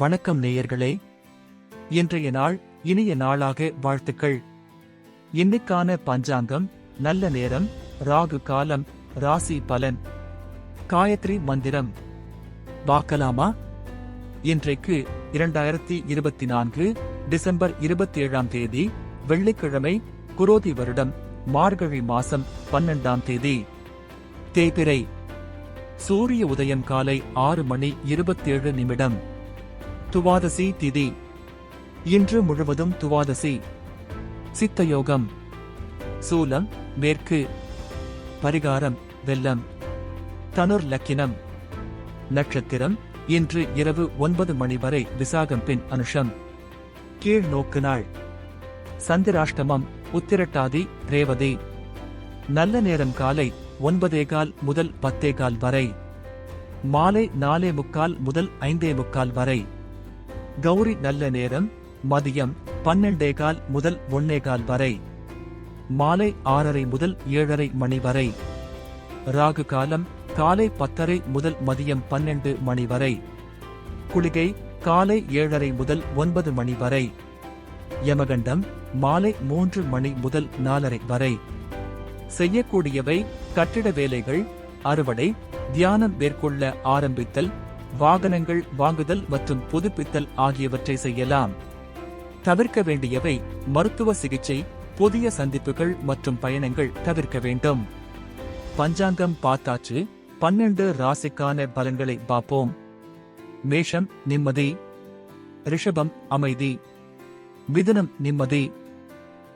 வணக்கம் நேயர்களே. இன்றைய நாள் இனிய நாளாக வாழ்த்துக்கள். இன்னைக்கான பஞ்சாங்கம் நல்ல நேரம் ராகு காலம் ராசி பலன். காயத்ரி மந்திரம். பார்க்கலாமா? இன்றைக்கு இரண்டாயிரத்தி இருபத்தி நான்கு டிசம்பர் இருபத்தி ஏழாம் தேதி வெள்ளிக்கிழமை குரோதி வருடம் மார்கழி மாசம் பன்னெண்டாம் தேதி. தேபிரை சூரிய உதயம் காலை ஆறு மணி இருபத்தேழு நிமிடம். துவாதசி திதி. இன்று முழுவதும் துவாதசி. சித்தயோகம். சூலம் மேற்கு. பரிகாரம் வெள்ளம். தனுர் லக்கினம். நட்சத்திரம் இன்று இரவு ஒன்பது மணி வரை விசாகம் பின் அனுஷம். கீழ் நோக்கு நாள். சந்திராஷ்டமம் உத்திரட்டாதி ரேவதி. நல்ல நேரம் காலை ஒன்பதே கால் முதல் பத்தே கால் வரை. மாலை நாலே முக்கால் முதல் ஐந்தே முக்கால் வரை. கௌரி நல்ல நேரம் மதியம் பன்னெண்டே கால் முதல் ஒன்னே கால் வரை. மாலை ஆறரை முதல் ஏழரை மணி வரை. ராகு காலம் காலை பத்தரை முதல் மதியம் பன்னெண்டு மணி வரை. குளிகை காலை ஏழரை முதல் ஒன்பது மணி வரை. யமகண்டம் மாலை மூன்று மணி முதல் நாலரை வரை. செய்யக்கூடியவை கட்டிட வேலைகள் அறுவடை தியானம் மேற்கொள்ள ஆரம்பித்தல் வாகனங்கள் வாங்குதல் மற்றும் புதுப்பித்தல் ஆகியவற்றை செய்யலாம். தவிர்க்க வேண்டியவை மருத்துவ சிகிச்சை புதிய சந்திப்புகள் மற்றும் பயணங்கள் தவிர்க்க வேண்டும். பஞ்சாங்கம் பார்த்தாச்சு பன்னெண்டு ராசிக்கான பலன்களை பார்ப்போம். மேஷம் நிம்மதி. ரிஷபம் அமைதி. மிதுனம் நிம்மதி.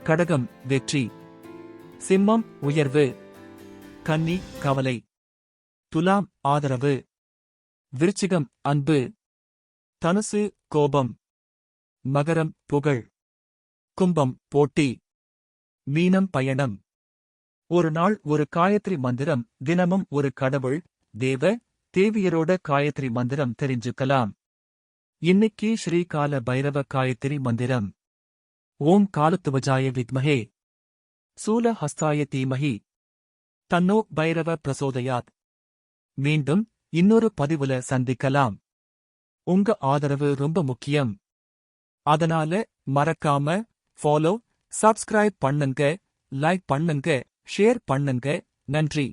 கடகம் வெற்றி. சிம்மம் உயர்வு. கன்னி கவலை. துலாம் ஆதரவு. விருச்சிகம் அன்பு. தனுசு கோபம். மகரம் புகழ். கும்பம் போட்டி. மீனம் பயணம். ஒரு நாள் ஒரு காயத்ரி மந்திரம் தினமும் ஒரு கடவுள் தேவ தேவியரோட காயத்ரி மந்திரம் தெரிஞ்சுக்கலாம். இன்னைக்கு ஸ்ரீகால பைரவ காயத்ரி மந்திரம். ஓம் காலத்துவஜாய வித்மஹே. சூலஹஸ்தாய தீமஹி. தன்னோ பைரவ பிரசோதயாத். மீண்டும் இன்னொரு பதிவுல சந்திக்கலாம். உங்க ஆதரவு ரொம்ப முக்கியம். அதனால மறக்காம ஃபாலோ சப்ஸ்கிரைப் பண்ணுங்க லைக் பண்ணுங்க ஷேர் பண்ணுங்க. நன்றி.